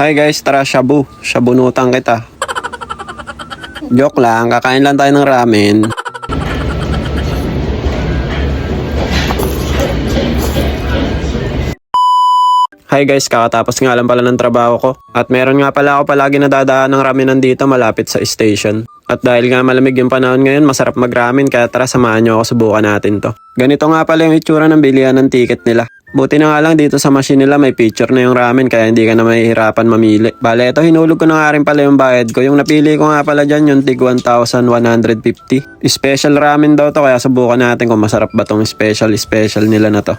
Hi guys, tara shabu. Shabunutan kita. Joke lang, kakain lang tayo ng ramen. Hi guys, kakatapos nga lang pala ng trabaho ko. At meron nga pala ako palagi nadadaan ng ramen nandito malapit sa station. At dahil nga malamig yung panahon ngayon, masarap mag-ramen kaya tara samahan nyo ako subukan natin to. Ganito nga pala yung itsura ng bilihan ng ticket nila. Buti na nga lang dito sa machine nila may picture na yung ramen kaya hindi ka na mahihirapan mamili. Bale, ito hinulog ko na nga rin pala yung bayad ko. Yung napili ko nga pala dyan yung tig 1,150. Special ramen daw to kaya subukan natin kung masarap ba tong special special nila na to.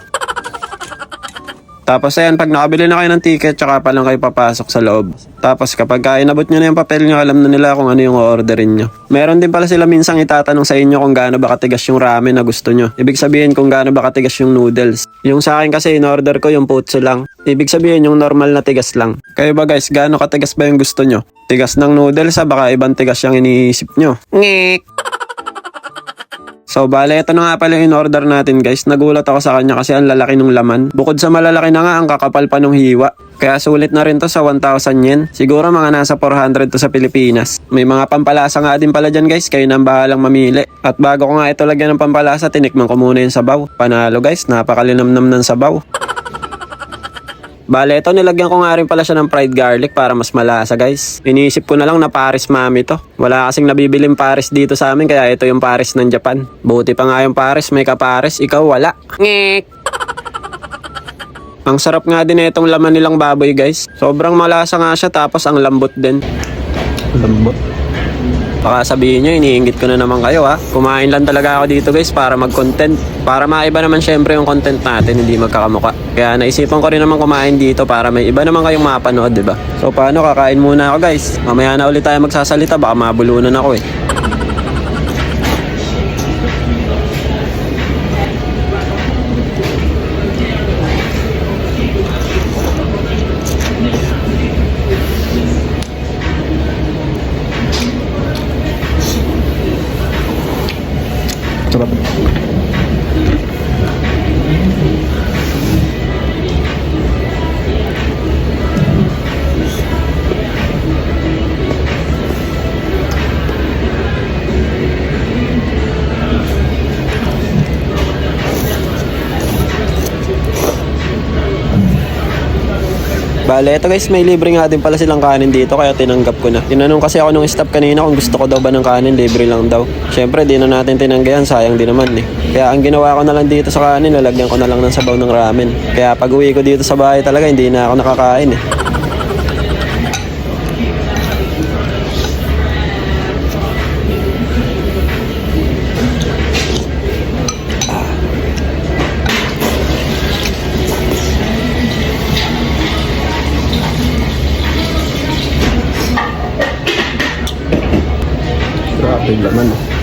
Tapos ayan, pag nakabili na kayo ng ticket, tsaka pa lang kayo papasok sa loob. Tapos kapag ka inabot nyo na yung papel nyo, alam na nila kung ano yung orderin nyo. Meron din pala sila minsang itatanong sa inyo kung gaano ba katigas yung ramen na gusto nyo. Ibig sabihin kung gaano ba katigas yung noodles. Yung sa akin kasi in-order ko yung putso lang. Ibig sabihin yung normal na tigas lang. Kayo ba guys, gaano katigas ba yung gusto nyo? Tigas ng noodles ha, baka ibang tigas yung iniisip nyo. Ngek! So, bale, ito na nga pala yung in-order natin guys. Nagulat ako sa kanya kasi ang lalaki ng laman. Bukod sa malalaki na nga, ang kakapal pa ng hiwa. Kaya sulit na rin to sa 1,000 yen. Siguro mga nasa 400 to sa Pilipinas. May mga pampalasa nga din pala dyan guys. Kayo nang bahalang mamili. At bago ko nga ito lagyan ng pampalasa, tinikman ko muna yung sabaw. Panalo guys, napakalinamnam ng sabaw. Bale, ito nilagyan ko nga rin pala siya ng fried garlic para mas malasa guys. Iniisip ko na lang na Paris mami to. Wala kasing nabibiling Paris dito sa amin kaya ito yung Paris ng Japan. Buti pa nga yung Paris, may ka-Paris, ikaw wala. Ngek! Ang sarap nga din itong laman nilang baboy guys. Sobrang malasa nga siya tapos ang lambot din. Lambot? Baka sabihin nyo, iniinggit ko na naman kayo ha. Kumain lang talaga ako dito guys para mag-content. Para maiba naman syempre yung content natin, hindi magkakamuka. Kaya naisipan ko rin naman kumain dito para may iba naman kayong mapanood, di ba? So paano, kakain muna ako guys. Mamaya na ulit tayo magsasalita, baka mabulunan ako eh. Sarap. Bale, ito guys, may libre nga din pala silang kanin dito kaya tinanggap ko na. Tinanong kasi ako nung staff kanina kung gusto ko daw ba ng kanin, libre lang daw. Syempre, di na natin tinanggayan, sayang din naman eh. Kaya ang ginawa ko na lang dito sa kanin, lalagyan ko na lang ng sabaw ng ramen. Kaya pag uwi ko dito sa bahay talaga, hindi na ako nakakain eh. Grabe yung laman.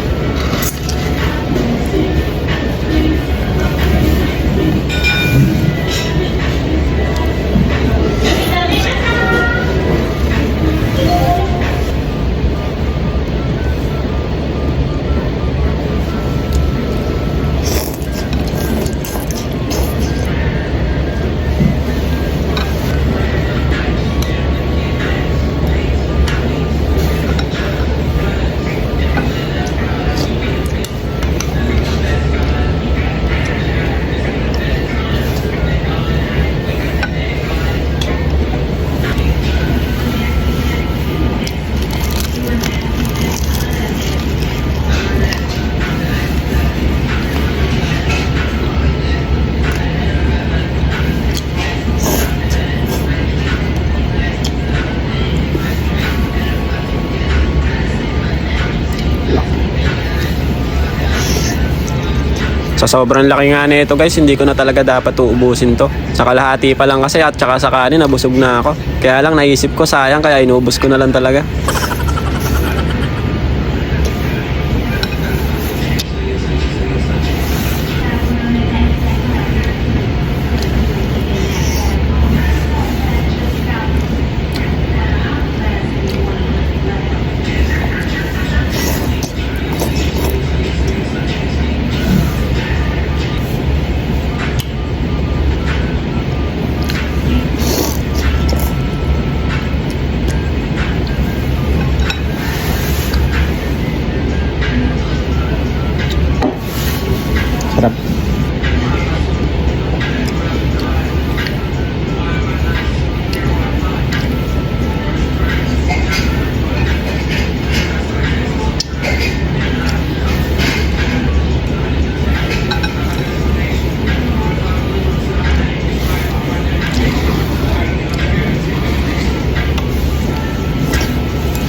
Sa sobrang laki nga nito guys, hindi ko na talaga dapat uubusin to. Sa kalahati pa lang kasi at saka sa kanin, nabusog na ako. Kaya lang naisip ko sayang kaya inubos ko na lang talaga.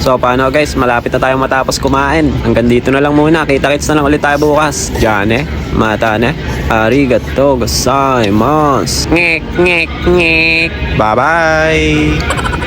So paano guys, malapit na tayong matapos kumain. Hanggang dito na lang muna. Kita-kits na lang ulit tayo bukas. Jane, mata ne, arigato gozaimasu. Ngek, ngek, ngek. Bye-bye!